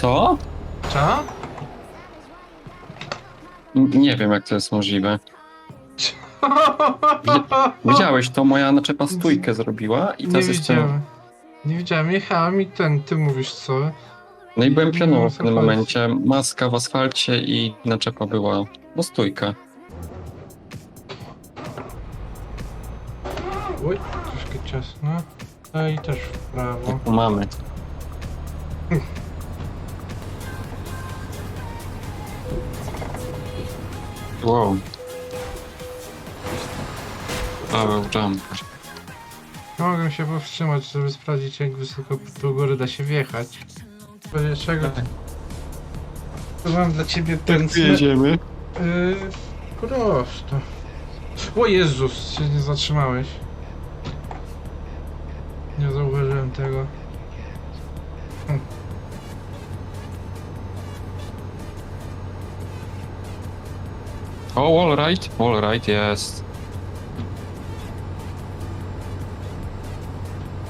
Co? Co? N- Nie wiem, jak to jest możliwe. Widziałeś, to moja naczepa stójkę zrobiła i Nie teraz jeszcze... widziałem. Nie widziałem, jechałem i ten, ty mówisz co? No i byłem pionowo w pewnym chodzi. momencie. Maska w asfalcie i naczepa była... No stójka. Oj, troszkę ciasno. No i też w prawo. Tu mamy. Wow. Paweł jumper. Nie mogę się powstrzymać, żeby sprawdzić jak wysoko do góry da się wjechać. Będzie czego? To mam dla ciebie ten jedziemy? Yy, prosto. O Jezus, się nie zatrzymałeś. Nie zauważyłem tego. Hm. O, all right, all right, jest.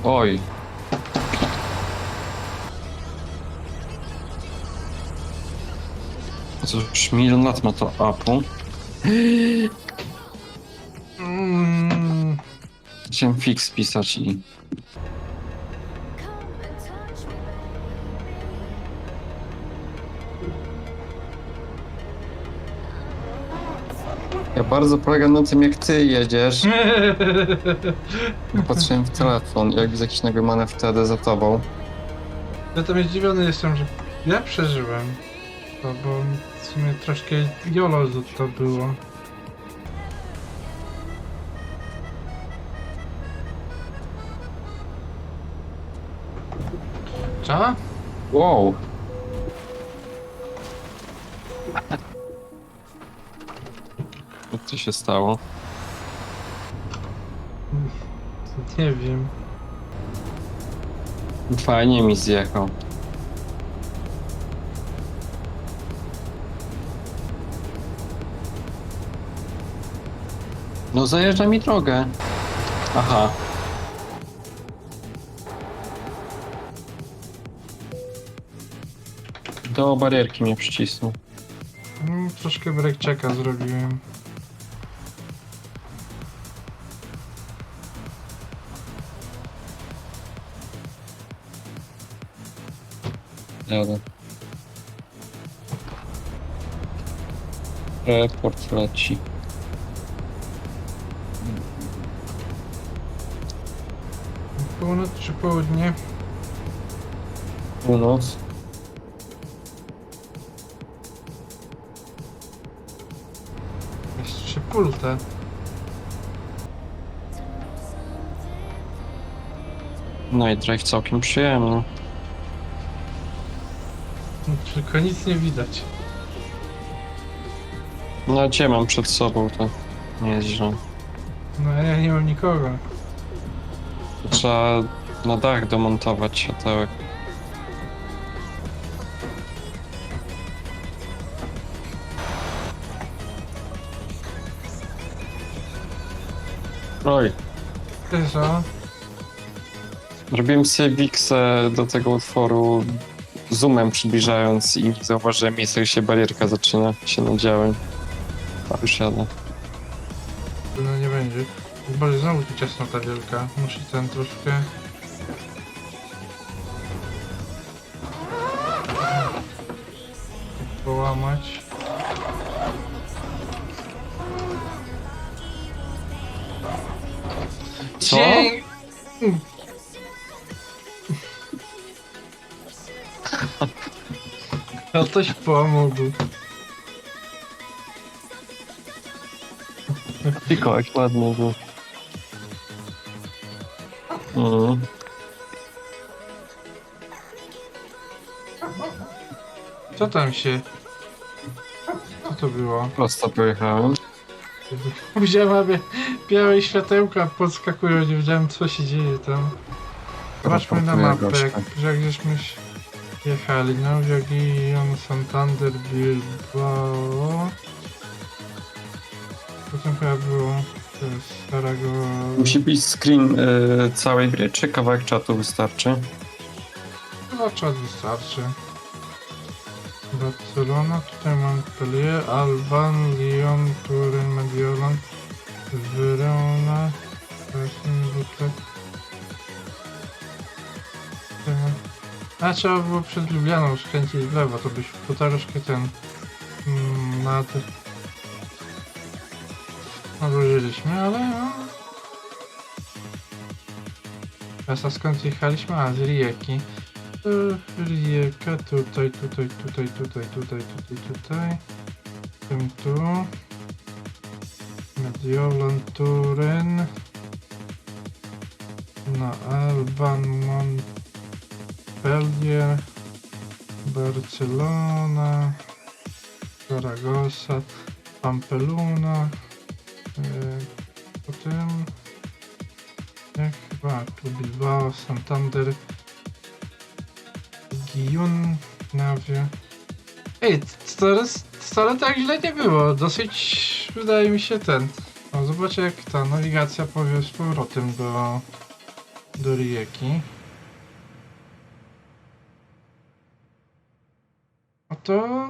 Oj. Cóż, milion lat ma to Apple. Mm, Chciałem fix pisać i... Ja bardzo polegam na tym, jak ty jedziesz. Patrzyłem w telefon, jak widzę jakieś nagromane wtedy za tobą. ja tam zdziwiony jestem, że ja przeżyłem. To, bo w sumie troszkę jolo to było. Co? Wow. To się stało? Nie wiem. Fajnie mi zjechał. No zajeżdża mi drogę. Aha. Do barierki mnie przycisnął. Mm, troszkę break checka zrobiłem. Jadę. Report leci. Północ czy południe? Północ. Jeszcze pultę. No i drive całkiem przyjemny. Tylko nic nie widać. No cię mam przed sobą, to nie jest źle. No ja nie mam nikogo. Trzeba na dach domontować światełek. Oj, Ty co? robiłem sobie wiksę do tego utworu zoomem przybliżając i zauważyłem miejsce, gdzie się barierka zaczyna. Się nadziałem. A już jadę. No nie będzie. Boże, znowu tu ciasno ta wielka. Muszę ten troszkę... Połamać. Co? Dzień- No ktoś pomógł. Pikołek ładny był. Mhm. Co tam się... Co to było? Prosto pojechałem. Widziałem, aby białe światełka podskakują, nie wiedziałem co się dzieje tam. Zobaczmy na mapę, jak, jak żeśmy się jechali. Nowia Gion, Santander, Bilbao. Potem chyba było starego... Musi być screen y, całej gry, czy kawałek czatu wystarczy? Chyba czas wystarczy. Barcelona, tutaj Montpellier, Alban, Lyon, Turyn, Mediolan, Verona, właśnie. A trzeba było przed Lublianą skręcić w lewo, to byś po troszkę ten mm, nad odłożyliśmy, ale no. Teraz a skąd jechaliśmy? A, z Rijeki. Rijeka, tutaj, tutaj, tutaj, tutaj, tutaj, tutaj, tutaj. Tym tu. Mediolan, Turyn. Na Alban, Montpellier. Barcelona. Zaragoza. Pampeluna. Yy, potem... Jak chyba tu Bilbao, Santander. Gijun, Navia. Ej, wcale, wcale tak źle nie było. Dosyć wydaje mi się ten. O, zobaczę jak ta nawigacja powie z powrotem do, do Rijeki. No to...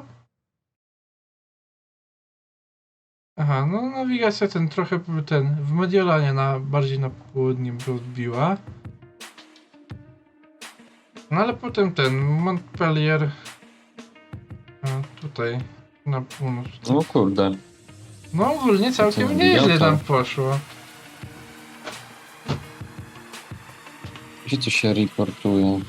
Aha, no nawigacja ten trochę ten w Mediolanie na bardziej na południe by odbiła. No ale potem ten Montpellier. A tutaj na północ. No kurde. No ogólnie całkiem nieźle nam poszło. Gdzie to się reportuje?